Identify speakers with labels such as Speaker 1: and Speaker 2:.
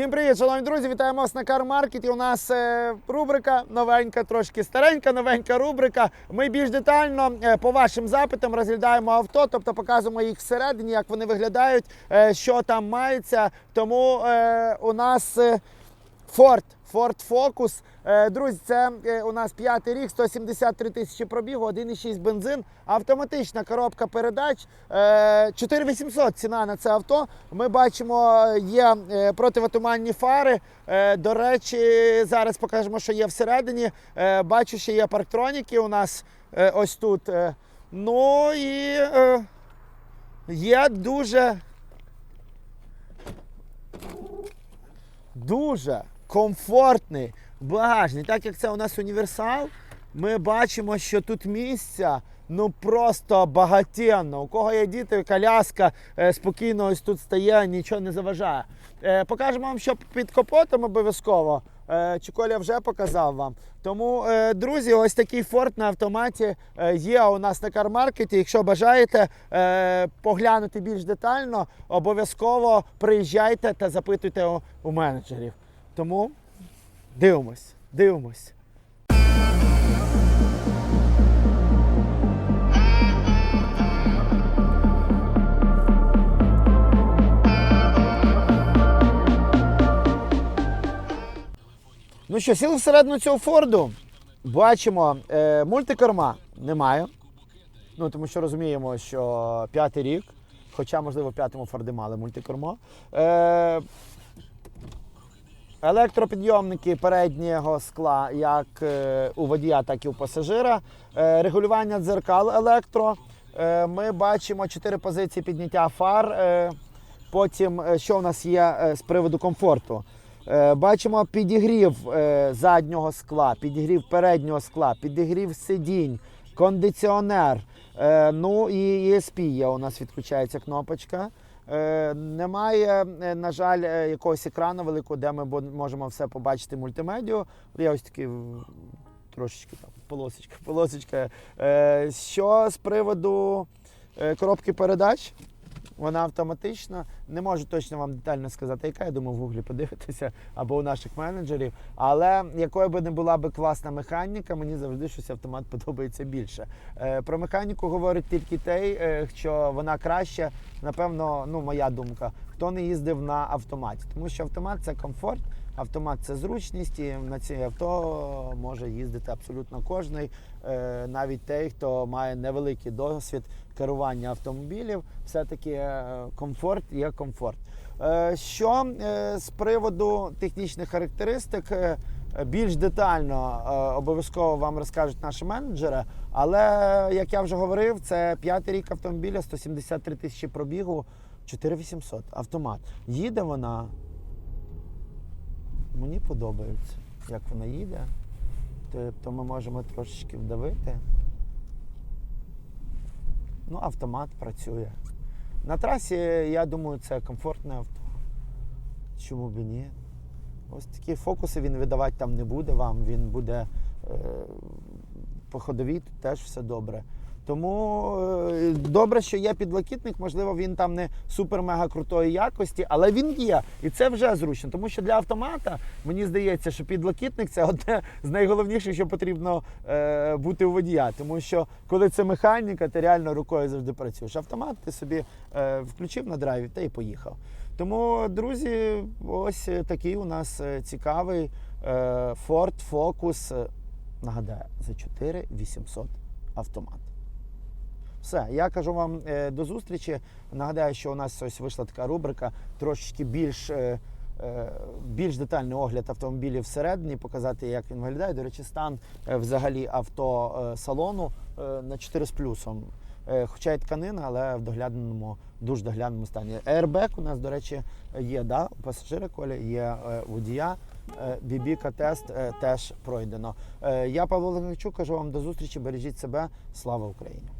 Speaker 1: Всім привіт, шановні друзі! Вітаємо вас на Кармаркеті. У нас е, рубрика новенька, трошки старенька, новенька рубрика. Ми більш детально е, по вашим запитам розглядаємо авто, тобто показуємо їх всередині, як вони виглядають, е, що там мається. Тому у нас Ford, Ford Focus. Е, Друзі, це е, у нас п'ятий рік, 173 тисячі пробігу, 1,6 бензин, автоматична коробка передач. Е, 4800 ціна на це авто. Ми бачимо, є е, противотуманні фари. Е, До речі, зараз покажемо, що є всередині. Е, Бачу, що є парктроніки у нас е, ось тут. Е, Ну і е, є дуже дуже комфортний багажник. Так як це у нас універсал, ми бачимо, що тут місця ну просто багатенно. У кого є діти, коляска е, спокійно ось тут стає, нічого не заважає. Е, покажемо вам, що під капотом обов'язково. Е, Чиколя вже показав вам. Тому, друзі, ось такий Ford на автоматі є у нас на кармаркеті. Якщо бажаєте поглянути більш детально, обов'язково приїжджайте та запитуйте у менеджерів. Тому дивимось, дивимось. Ну що, сіли всередину цього Форду. Бачимо, е, мультикорма немає. Ну, тому що розуміємо, що п'ятий рік, хоча, можливо, в п'ятому Форди мали мультикормо. Е, електропідйомники переднього скла, як е, у водія, так і у пасажира. Е, регулювання дзеркал електро. Е, ми бачимо чотири позиції підняття фар. Потім, що у нас є з приводу комфорту. Бачимо підігрів заднього скла, підігрів переднього скла, підігрів сидінь, кондиціонер. Ну і ESP є у нас відключається кнопочка. Е, Немає, е, на жаль, е, якогось екрану великого, де ми можемо все побачити мультимедіо. Я ось такий трошечки там полосочка, полосочка. Що з приводу коробки передач? Вона автоматична. Не можу точно вам детально сказати, яка. Я думаю, в гуглі подивитися або у наших менеджерів. Але якою би не була би класна механіка, мені завжди щось автомат подобається більше. Е, про механіку говорить тільки той, е, що вона краще, напевно, ну моя думка, хто не їздив на автоматі. Тому що автомат це комфорт. Автомат це зручність, і на цій авто може їздити абсолютно кожний, е, навіть той, хто має невеликий досвід керування автомобілів. Все-таки е, комфорт є комфорт. Е, Що з приводу технічних характеристик, більш детально обов'язково вам розкажуть наші менеджери. Але як я вже говорив, це п'ятий рік автомобіля, 173 тисячі пробігу, 4800 автомат. Їде вона Мені подобається, як вона їде. Тобто ми можемо трошечки вдавити. Ну, автомат працює. На трасі, я думаю, це комфортне авто. Чому б і ні? Ось такі фокуси він видавати там не буде вам, він буде е, по ходовій тут теж все добре. Тому е, добре, що є підлокітник, можливо, він там не супер-мега крутої якості, але він є. І це вже зручно. Тому що для автомата мені здається, що підлокітник це одне з найголовніших, що потрібно е, бути у водія. Тому що коли це механіка, ти реально рукою завжди працюєш. Автомат ти собі е, включив на драйві та й поїхав. Тому, друзі, ось такий у нас е, цікавий е, Ford Focus. Нагадаю, за 4800 автомат. Все, я кажу вам е, до зустрічі. Нагадаю, що у нас ось вийшла така рубрика, трошечки більш, е, е, більш детальний огляд автомобілів всередині, показати, як він виглядає. До речі, стан взагалі авто е, на 4 з плюсом. Хоча й тканина, але в догляненому, дуже догляненому стані. Airbag у нас, до речі, є, да? у пасажира колі, є водія. Бібіка тест теж пройдено. Я Павло Леничук, кажу вам до зустрічі. Бережіть себе. Слава Україні!